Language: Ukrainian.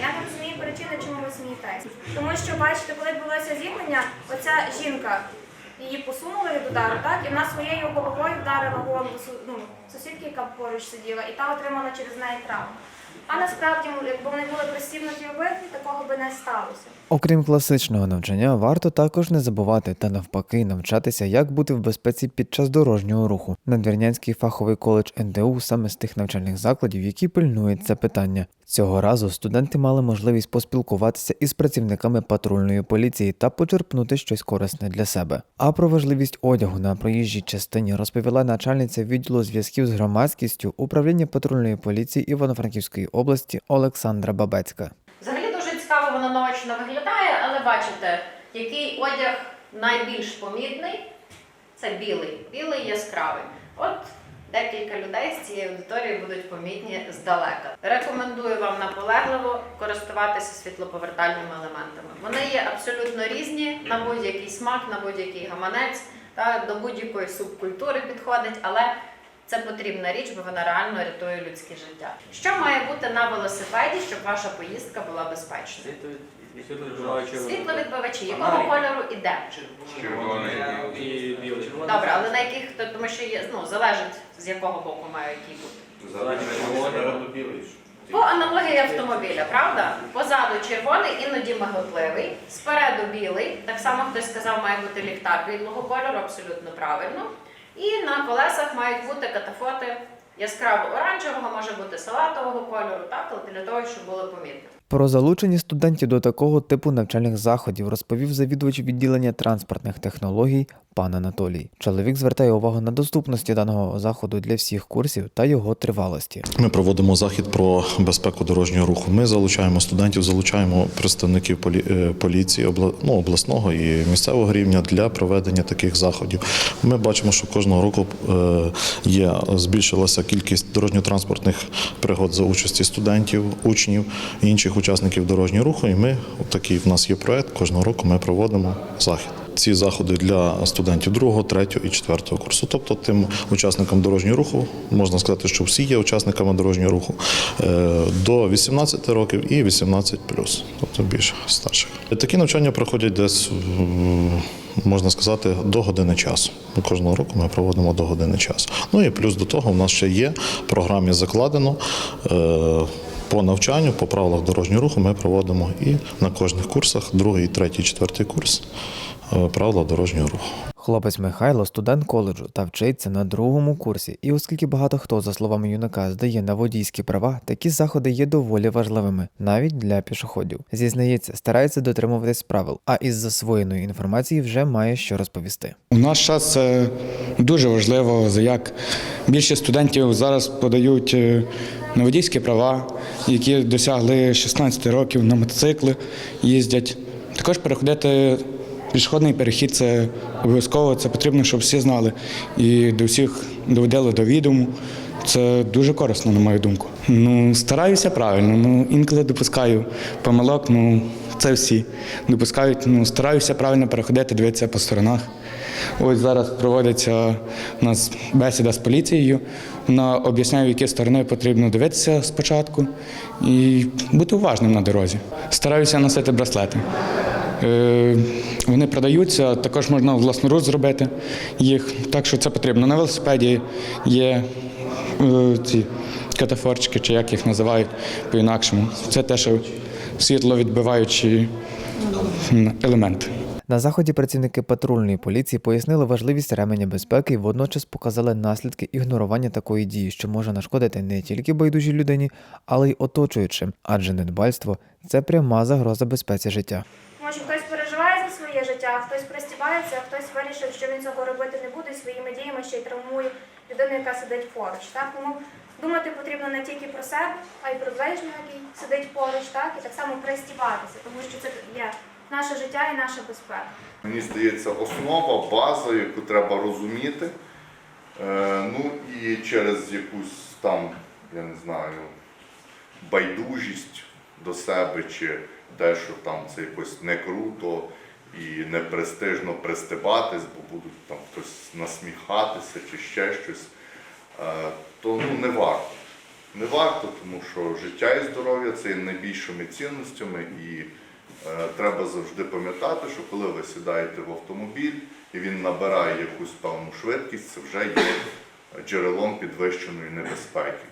Я не розумію причини, чому ви смієтесь. Тому що, бачите, коли відбулося зіткнення, оця жінка її посунула від удару, так, і вона своєю головою вдарила голову ну, сусідки, яка поруч сиділа, і та отримала через неї травму. А насправді, ну, якби вони були присівнуті обидві, такого би не сталося. Окрім класичного навчання, варто також не забувати та навпаки навчатися, як бути в безпеці під час дорожнього руху. Надвірнянський фаховий коледж НДУ саме з тих навчальних закладів, які пильнують це питання. Цього разу студенти мали можливість поспілкуватися із працівниками патрульної поліції та почерпнути щось корисне для себе. А про важливість одягу на проїжджій частині розповіла начальниця відділу зв'язків з громадськістю управління патрульної поліції Івано-Франківської області Олександра Бабецька. Воно наочно виглядає, але бачите, який одяг найбільш помітний це білий, білий яскравий. От декілька людей з цієї аудиторії будуть помітні здалека. Рекомендую вам наполегливо користуватися світлоповертальними елементами. Вони є абсолютно різні на будь-який смак, на будь-який гаманець, та до будь-якої субкультури підходить, але це потрібна річ, бо вона реально рятує людське життя. Що має бути на велосипеді, щоб ваша поїздка була безпечною? Світловідбивачі, якого кольору іде? Червоний і білий. Добре, але на яких то- тому що є ну залежить з якого боку має який бути. По аналогії автомобіля, правда? Позаду червоний, іноді миготливий, спереду білий. Так само хтось сказав, має бути ліхтар білого кольору, абсолютно правильно. І на колесах мають бути катафоти яскраво оранжевого, може бути салатового кольору, так, для того, щоб було помітно. Про залучення студентів до такого типу навчальних заходів розповів завідувач відділення транспортних технологій пан Анатолій. Чоловік звертає увагу на доступності даного заходу для всіх курсів та його тривалості. Ми проводимо захід про безпеку дорожнього руху. Ми залучаємо студентів, залучаємо представників полі- е, поліції обла- ну, обласного і місцевого рівня для проведення таких заходів. Ми бачимо, що кожного року е, є збільшилася кількість дорожньо-транспортних пригод за участі студентів, учнів інших учасників дорожнього руху. І ми такий в нас є проект. Кожного року ми проводимо захід. Ці заходи для студентів другого, третього і четвертого курсу. Тобто тим учасникам дорожнього руху можна сказати, що всі є учасниками дорожнього руху е, до 18 років і 18 тобто більше старших. Такі навчання проходять десь можна сказати до години часу. Кожного року ми проводимо до години часу. Ну і плюс до того, в нас ще є в програмі закладено. Е, По навчанню, по правилах дорожнього руху ми проводимо і на кожних курсах, другий, третій, четвертий курс, е, правила дорожнього руху. Хлопець Михайло студент коледжу та вчиться на другому курсі. І оскільки багато хто, за словами юнака, здає на водійські права, такі заходи є доволі важливими, навіть для пішоходів. Зізнається, старається дотримуватись правил, а із засвоєної інформації вже має що розповісти. У наш час дуже важливо, як більше студентів зараз подають е, на водійські права, які досягли 16 років на мотоцикли, їздять. Також переходити пішохідний перехід це обов'язково, це потрібно, щоб всі знали. І до всіх доведели до відому. Це дуже корисно, на мою думку. Ну, стараюся правильно. Ну, інколи допускаю помилок, ну це всі допускають. Ну, стараюся правильно переходити, дивитися по сторонах. Ось зараз проводиться у нас бесіда з поліцією. Вона об'ясняє, в які сторони потрібно дивитися спочатку і бути уважним на дорозі. Стараюся носити браслети. Е, Вони продаються, також можна власноруч зробити їх, так що це потрібно. На велосипеді є е, ці катафорчики, чи як їх називають по-інакшому. Це теж світловідбиваючі елементи. На заході працівники патрульної поліції пояснили важливість ременя безпеки і водночас показали наслідки ігнорування такої дії, що може нашкодити не тільки байдужій людині, але й оточуючим, адже недбальство це пряма загроза безпеці життя. Що хтось переживає за своє життя, хтось пристібається, а хтось вирішив, що він цього робити не буде і своїми діями ще й травмує людину, яка сидить поруч. Так? Тому думати потрібно не тільки про себе, а й про ближнього, який сидить поруч, так? і так само пристібатися, тому що це є наше життя і наша безпека. Мені здається, основа, база, яку треба розуміти. Е, ну і через якусь там, я не знаю, байдужість до себе, чи те, що там це якось не круто і не престижно пристебатись, бо будуть там хтось насміхатися чи ще щось, то ну, не варто. не варто, тому що життя і здоров'я це є найбільшими цінностями, і е, треба завжди пам'ятати, що коли ви сідаєте в автомобіль і він набирає якусь певну швидкість, це вже є джерелом підвищеної небезпеки.